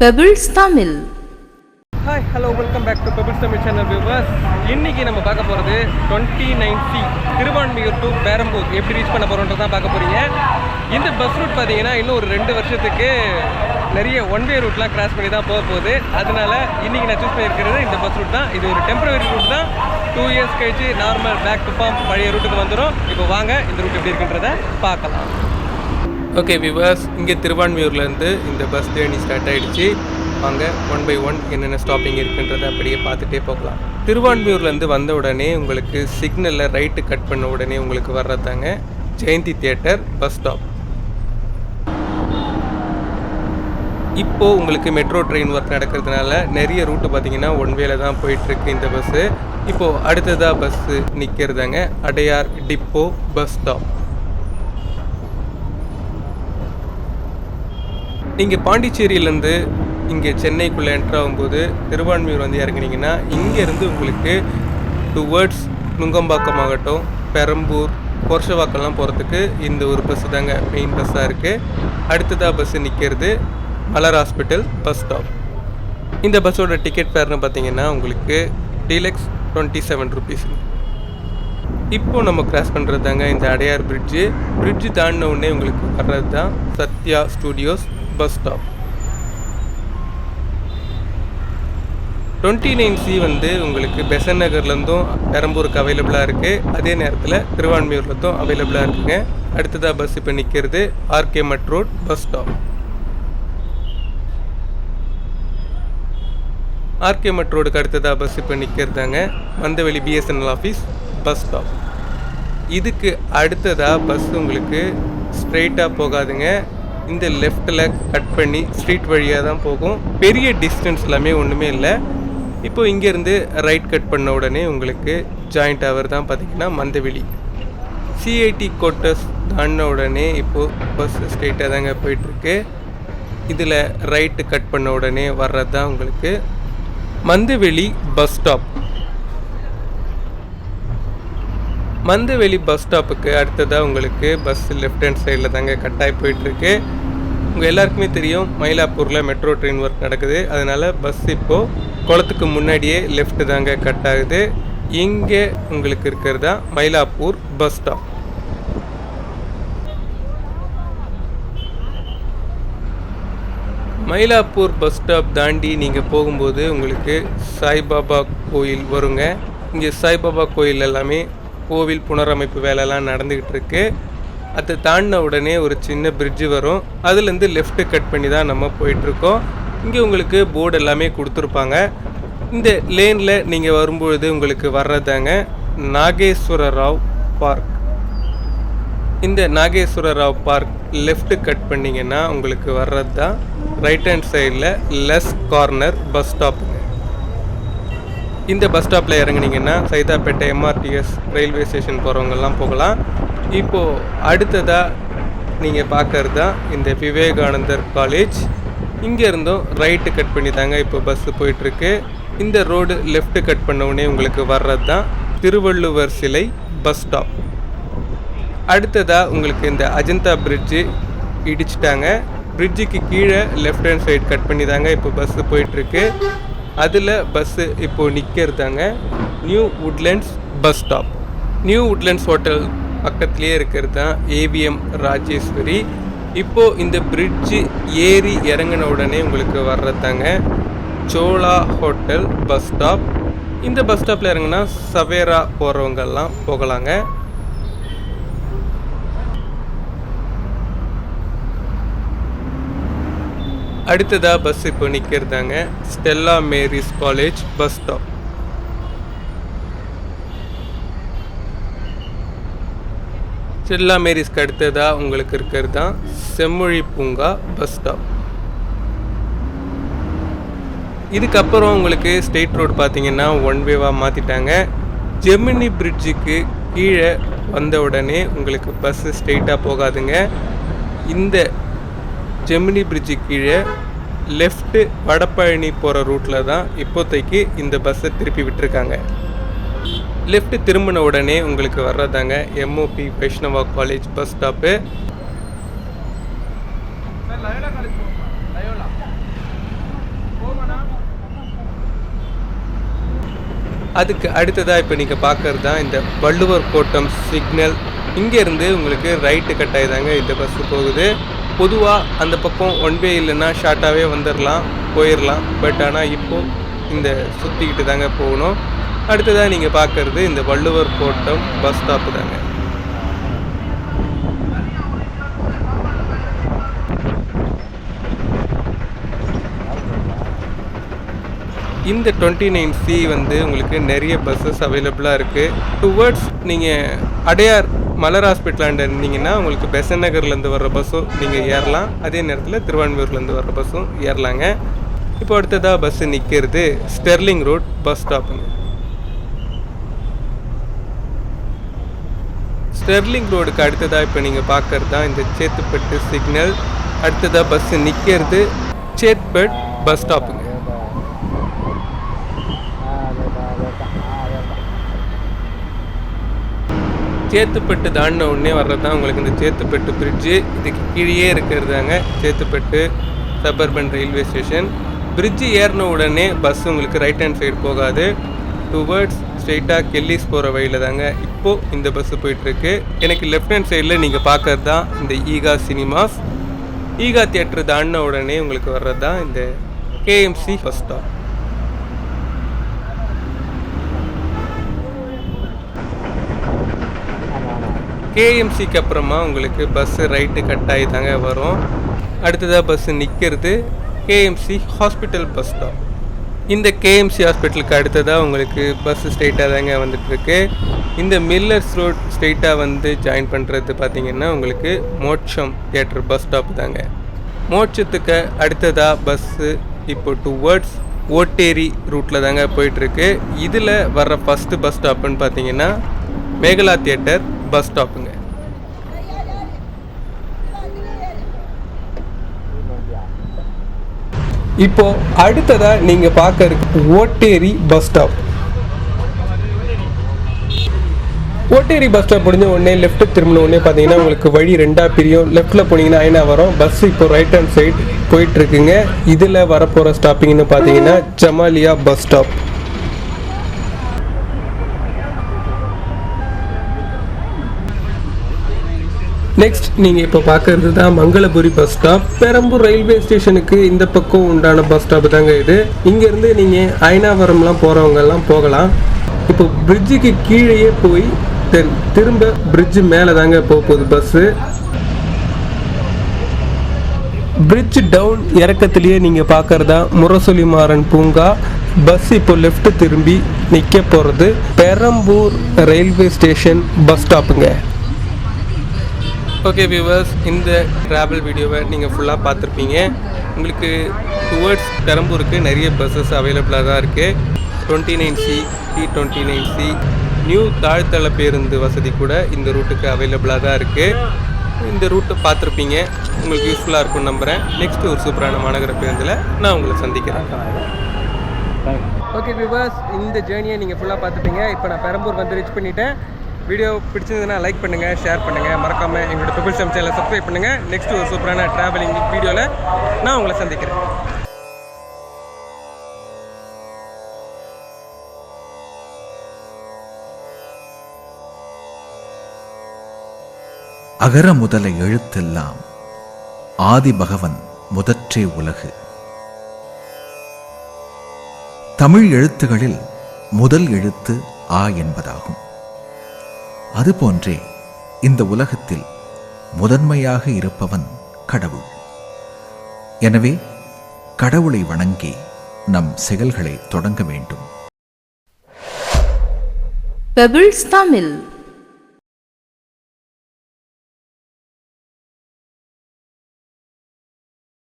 Pebbles Tamil hi hello welcome back to Pebbles Tamil channel viewers இன்னைக்கு நம்ம பார்க்க போகிறது twenty nine C Thiruvanmiyur to Perambur எப்படி reach பண்ண போகிறோன்றது தான் பார்க்க போகிறீங்க இந்த பஸ் ரூட் பார்த்தீங்கன்னா இன்னும் ஒரு ரெண்டு வருஷத்துக்கு நிறைய ஒன் வே ரூட்லாம் கிராஸ் பண்ணி தான் போக போகுது. அதனால இன்றைக்கி நான் சூஸ் பண்ணியிருக்கிறது இந்த பஸ் ரூட் தான். இது ஒரு டெம்பரவரி ரூட் தான். டூ இயர்ஸ் கழிச்சு நார்மல் பேக் டு ஃபார்ம் பழைய ரூட்டுக்கு வந்துடும் இப்போ வாங்க இந்த ரூட் எப்படி இருக்குன்றதை பார்க்கலாம். ஓகே விவாஸ் இங்கே திருவான்மியூர்லேருந்து இந்த பஸ் ஜேர்னி ஸ்டார்ட் ஆகிடுச்சு வாங்க ஒன் பை ஒன் என்னென்ன ஸ்டாப்பிங் இருக்குன்றதை அப்படியே பார்த்துட்டே போகலாம். திருவான்மியூர்லேருந்து வந்த உடனே உங்களுக்கு சிக்னலில் ரைட்டு கட் பண்ண உடனே உங்களுக்கு வர்றதாங்க ஜெயந்தி தியேட்டர் பஸ் ஸ்டாப் இப்போது உங்களுக்கு மெட்ரோ ட்ரெயின் ஒர்க் நடக்கிறதுனால நிறைய ரூட்டு பார்த்தீங்கன்னா ஒன் வேல தான் போயிட்டுருக்கு இந்த பஸ்ஸு இப்போது அடுத்ததாக பஸ்ஸு நிற்கிறதாங்க அடையார் டிப்போ பஸ் ஸ்டாப் நீங்கள் பாண்டிச்சேரியிலேருந்து இங்கே சென்னைக்குள்ளே என்ட்ரு ஆகும்போது வந்து இறங்குனீங்கன்னா இங்கேருந்து உங்களுக்கு டுவர்ட்ஸ் நுங்கம்பாக்கம் ஆகட்டும் பெரம்பூர் பொர்ஷவாக்கம்லாம் போகிறதுக்கு இந்த ஒரு பஸ்ஸு தாங்க மெயின் பஸ்ஸாக இருக்குது அடுத்ததாக பஸ்ஸு நிற்கிறது மலர் ஹாஸ்பிட்டல் பஸ் ஸ்டாப் இந்த பஸ்ஸோட டிக்கெட் ஃபேர்னு பார்த்தீங்கன்னா உங்களுக்கு டீலக்ஸ் டுவெண்ட்டி செவன் ருபீஸ் இப்போது நம்ம கிராஸ் பண்ணுறது தாங்க இந்த அடையார் பிரிட்ஜு பிரிட்ஜு தாண்டின உடனே உங்களுக்கு வர்றது தான் Sathya studios bus stop twenty nine C வந்து உங்களுக்கு பெசன் நகர்லேருந்தும் பெரம்பூருக்கு அவைலபிளாக இருக்குது அதே நேரத்தில் திருவான்மையூர்லேருந்தும் அவைலபிளாக இருக்குங்க. அடுத்ததாக பஸ் இப்போ நிற்கிறது ஆர்கே மட் ரோட் பஸ் ஸ்டாப் ஆர்கே மட் ரோடுக்கு அடுத்ததாக பஸ் இப்போ நிற்கிறதாங்க Mandaveli BSNL office bus stop இதுக்கு அடுத்ததாக பஸ் உங்களுக்கு ஸ்ட்ரெயிட்டாக போகாதுங்க. இந்த லெஃப்ட்டில் கட் பண்ணி ஸ்ட்ரீட் வழியாக தான் போகும். பெரிய டிஸ்டன்ஸ் எல்லாமே ஒன்றுமே இல்லை. இப்போ இங்கேருந்து ரைட் கட் பண்ண உடனே உங்களுக்கு ஜாயிண்ட் ஹவர் தான் பார்த்திங்கன்னா மந்தவெளி. சிஐடி கோட்டர்ஸ் தாண்டின உடனே இப்போது பஸ் ஸ்ட்ரெயிட்டாக தாங்க போயிட்டுருக்கு. இதில் ரைட்டு கட் பண்ண உடனே வர்றது தான் உங்களுக்கு Mandaveli bus stop Mandaveli bus ஸ்டாப்புக்கு அடுத்ததாக உங்களுக்கு பஸ் லெஃப்ட் ஹேண்ட் சைடில் தாங்க கட்டாயி போயிட்டுருக்கு. உங்கள் எல்லாருக்குமே தெரியும் மயிலாப்பூரில் மெட்ரோ ட்ரெயின் ஒர்க் நடக்குது. அதனால் பஸ் இப்போது குளத்துக்கு முன்னாடியே லெஃப்ட் தாங்க கட் ஆகுது. இங்கே உங்களுக்கு இருக்கிறது தான் Mylapore bus stop Mylapore bus stop தாண்டி நீங்கள் போகும்போது உங்களுக்கு சாய்பாபா கோயில் வருங்க. இங்கே சாய்பாபா கோயில் எல்லாமே கோவில் புனரமைப்பு வேலைலாம் நடந்துக்கிட்டு இருக்குது அதை தாண்டின உடனே ஒரு சின்ன பிரிட்ஜு வரும். அதுலேருந்து லெஃப்ட்டு கட் பண்ணி தான் நம்ம போயிட்டுருக்கோம். இங்கே உங்களுக்கு போர்டு எல்லாமே கொடுத்துருப்பாங்க. இந்த லேனில் நீங்கள் வரும்பொழுது உங்களுக்கு வர்றதாங்க நாகேஸ்வர ராவ் பார்க் இந்த Nageswara Rao park left cut பண்ணிங்கன்னா உங்களுக்கு வர்றது? தான் ரைட் ஹேண்ட் சைடில் லெஸ் கார்னர் பஸ் ஸ்டாப்புங்க இந்த பஸ் ஸ்டாப்பில் இறங்குனீங்கன்னா சைதாப்பேட்டை எம்ஆர்டிஎஸ் ரயில்வே ஸ்டேஷன் போகிறவங்கெல்லாம் போகலாம். இப்போது அடுத்ததாக நீங்கள் பார்க்கறது தான் இந்த விவேகானந்தர் காலேஜ் இங்கேருந்தும் ரைட்டு கட் பண்ணி தாங்க இப்போ பஸ்ஸு போயிட்டுருக்கு. இந்த ரோடு லெஃப்ட்டு கட் பண்ணவுடனே உங்களுக்கு வர்றது தான் திருவள்ளுவர் சிலை பஸ் ஸ்டாப் அடுத்ததாக உங்களுக்கு இந்த அஜந்தா பிரிட்ஜு இடிச்சிட்டாங்க. பிரிட்ஜுக்கு கீழே லெஃப்ட் ஹேண்ட் சைடு கட் பண்ணி தாங்க இப்போ பஸ்ஸு போயிட்டுருக்கு. அதில் பஸ்ஸு இப்போது நிற்கிறதாங்க new Woodlands bus stop new Woodlands hotel பக்கத்துலேயே இருக்கிறது தான் ஏவிஎம் ராஜேஸ்வரி. இப்போது இந்த பிரிட்ஜு ஏறி இறங்கின உடனே உங்களுக்கு வர்றதாங்க சோலா ஹோட்டல் பஸ் ஸ்டாப். இந்த பஸ் ஸ்டாப்பில் இறங்குனா சவேரா போகிறவங்கெல்லாம் போகலாங்க. அடுத்ததாக பஸ் இப்போ நிற்கிறதாங்க Stella Maris college bus stop. Stella மேரிஸ்க்கு அடுத்ததாக உங்களுக்கு இருக்கிறது தான் செம்மொழி பூங்கா பஸ் ஸ்டாப் இதுக்கப்புறம் உங்களுக்கு ஸ்டேட் ரோடு பார்த்தீங்கன்னா ஒன் வேவாக மாற்றிட்டாங்க ஜெமினி பிரிட்ஜுக்கு கீழே வந்த உடனே உங்களுக்கு பஸ்ஸு ஸ்ட்ரெயிட்டாக போகாதுங்க. இந்த ஜெமினி பிரிட்ஜு கீழே லெஃப்ட்டு வடபழனி போகிற ரூட்டில் தான் இப்போதைக்கு இந்த பஸ்ஸை திருப்பி விட்டுருக்காங்க. லெஃப்ட் திரும்பின உடனே உங்களுக்கு வர்றதாங்க MOP Vaishnava college bus stop அதுக்கு அடுத்ததாக இப்போ நீங்கள் பார்க்குறது தான் இந்த வள்ளுவர் கோட்டம் சிக்னல் இங்கேருந்து உங்களுக்கு ரைட்டு கட் ஆகிதாங்க இந்த பஸ்ஸு போகுது. பொதுவாக அந்த பக்கம் ஒன் வே இல்லைன்னா ஷார்ட்டாகவே வந்துடலாம் போயிடலாம் பட் ஆனால் இப்போது இந்த சுற்றிக்கிட்டு தாங்க போகணும். அடுத்ததாக நீங்கள் பார்க்கறது இந்த வள்ளுவர் கோட்டம் பஸ் ஸ்டாப்பு தாங்க. இந்த டுவெண்ட்டி நைன் சி வந்து உங்களுக்கு நிறைய பஸ்ஸஸ் அவைலபிளாக இருக்குது டுவர்ட்ஸ் நீங்கள் அடையார் மலர் ஹாஸ்பிட்டலாண்ட இருந்தீங்கன்னா உங்களுக்கு பெசன் நகர்லேருந்து வர்ற பஸ்ஸும் நீங்கள் ஏறலாம். அதே நேரத்தில் திருவான்மையூர்லேருந்து வர்ற பஸ்ஸும் ஏறலாங்க. இப்போ அடுத்ததாக பஸ்ஸு நிற்கிறது ஸ்டெர்லிங் ரோட் பஸ் ஸ்டாப்புங்க ஸ்டெர்லிங் ரோடுக்கு அடுத்ததாக இப்போ நீங்கள் பார்க்கறது தான் இந்த சேத்துப்பட்டு சிக்னல் அடுத்ததாக பஸ்ஸு நிற்கிறது சேத்பட் பஸ் ஸ்டாப்புங்க சேத்துப்பட்டு தாண்டின உடனே வர்றது தான் உங்களுக்கு இந்த சேத்துப்பட்டு பிரிட்ஜு இதுக்கு கீழே இருக்கிறதாங்க Chetpet suburban railway station bridge ஏறின உடனே பஸ் உங்களுக்கு ரைட் ஹேண்ட் சைடு போகாது. டுவர்ட்ஸ் ஸ்ட்ரெயிட்டாக கெல்லிஸ் போகிற வழியில் தாங்க இப்போது இந்த பஸ்ஸு போயிட்டுருக்கு. எனக்கு லெஃப்ட் ஹேண்ட் சைடில் நீங்கள் பார்க்கறது தான் இந்த ஈகா சினிமாஸ் ஈகா தியேட்டர் தாண்டின உடனே உங்களுக்கு வர்றது தான் இந்த கேஎம்சி ஃபஸ்டா ஸ்டாப் கேஎம்சிக்கு அப்புறமா உங்களுக்கு பஸ்ஸு ரைட்டு கட் ஆகி தாங்க வரும். அடுத்ததாக பஸ்ஸு நிற்கிறது கேஎம்சி ஹாஸ்பிட்டல் பஸ் ஸ்டாப் இந்த கேஎம்சி ஹாஸ்பிட்டலுக்கு அடுத்ததாக உங்களுக்கு பஸ் ஸ்ட்ரெயிட்டாக தாங்க வந்துட்டுருக்கு. இந்த மில்லர்ஸ் ரோட் ஸ்ட்ரெயிட்டாக வந்து ஜாயின் பண்ணுறது பார்த்தீங்கன்னா உங்களுக்கு மோட்சம் தியேட்டர் பஸ் ஸ்டாப் தாங்க. மோட்சத்துக்கு அடுத்ததாக பஸ்ஸு இப்போ டுவர்ட்ஸ் ஓட்டேரி ரூட்டில் தாங்க போயிட்டுருக்கு. இதில் வர்ற ஃபஸ்ட்டு பஸ் ஸ்டாப்புன்னு பார்த்தீங்கன்னா மேகலா தியேட்டர் பஸ் ஸ்டாப்புங்க இப்போ அடுத்ததா நீங்க பார்க்க இருக்கு Otteri bus stop Otteri bus stop முடிஞ்ச உடனே லெஃப்ட் திரும்பின உடனே பார்த்தீங்கன்னா உங்களுக்கு வழி ரெண்டா பிரியும். லெஃப்ட்ல போனீங்கன்னா ஐநா வரும். பஸ் இப்போ ரைட் ஹேண்ட் சைட் போயிட்டு இருக்குங்க. இதுல வரப்போற ஸ்டாப்பிங்னு பார்த்தீங்கன்னா ஜமாலியா பஸ் ஸ்டாப் நெக்ஸ்ட் நீங்கள் இப்போ பார்க்கறது தான் Mangalapuri bus stop Perambur railway ஸ்டேஷனுக்கு இந்த பக்கம் உண்டான பஸ் ஸ்டாப் தாங்க இது. இங்கேருந்து நீங்கள் ஐநாவரம்லாம் போகிறவங்கெல்லாம் போகலாம். இப்போ பிரிட்ஜுக்கு கீழேயே போய் தென் திரும்ப பிரிட்ஜு மேலே தாங்க போக போகுது பஸ்ஸு பிரிட்ஜ் டவுன் இறக்கத்திலேயே நீங்கள் பார்க்குறதா முரசொலி மாறன் பூங்கா. பஸ் இப்போ லெஃப்ட் திரும்பி நிற்க போகிறது பெரம்பூர் ரயில்வே ஸ்டேஷன் பஸ் ஸ்டாப்புங்க ஓகே வியூவர்ஸ் இந்த ட்ராவல் வீடியோவை நீங்கள் ஃபுல்லாக பார்த்துருப்பீங்க. உங்களுக்கு டுவர்ட்ஸ் பெரம்பூருக்கு நிறைய பஸ்ஸஸ் அவைலபிளாக தான் இருக்குது twenty nine C D twenty nine C new தாழ்த்தள பேருந்து வசதி கூட இந்த ரூட்டுக்கு அவைலபிளாக தான் இருக்குது இந்த ரூட்டை பார்த்துருப்பீங்க. உங்களுக்கு யூஸ்ஃபுல்லாக இருக்கும்னு நம்புகிறேன் நெக்ஸ்ட் ஒரு சூப்பரான மாநகர பேருந்தில் நான் உங்களை சந்திக்கிறேன். ஓகே விவாஸ் இந்த ஜேர்னியை நீங்கள் ஃபுல்லாக பார்த்துப்பீங்க இப்போ நான் பெரம்பூர் வந்து ரீச் பண்ணிட்டேன். வீடியோ பிடிச்சிருந்ததுன்னா லைக் பண்ணுங்கள் ஷேர் பண்ணுங்கள் மறக்காமல் எங்களோட பிபிள் சம் சேனலை சப்ஸ்கிரைப் பண்ணுங்கள் நெக்ஸ்ட் ஒரு சூப்பரான ட்ராவலிங் வீடியோவில் நான் உங்களை சந்திக்கிறேன். அகர முதல எழுத்தெல்லாம் ஆதி பகவன் முதற்றே உலகு. தமிழ் எழுத்துகளில் முதல் எழுத்து ஆ என்பதாகும். அதுபோன்றே இந்த உலகத்தில் முதன்மையாக இருப்பவன் கடவுள். எனவே கடவுளை வணங்கி நம் செயல்களை தொடங்க வேண்டும். Pebbles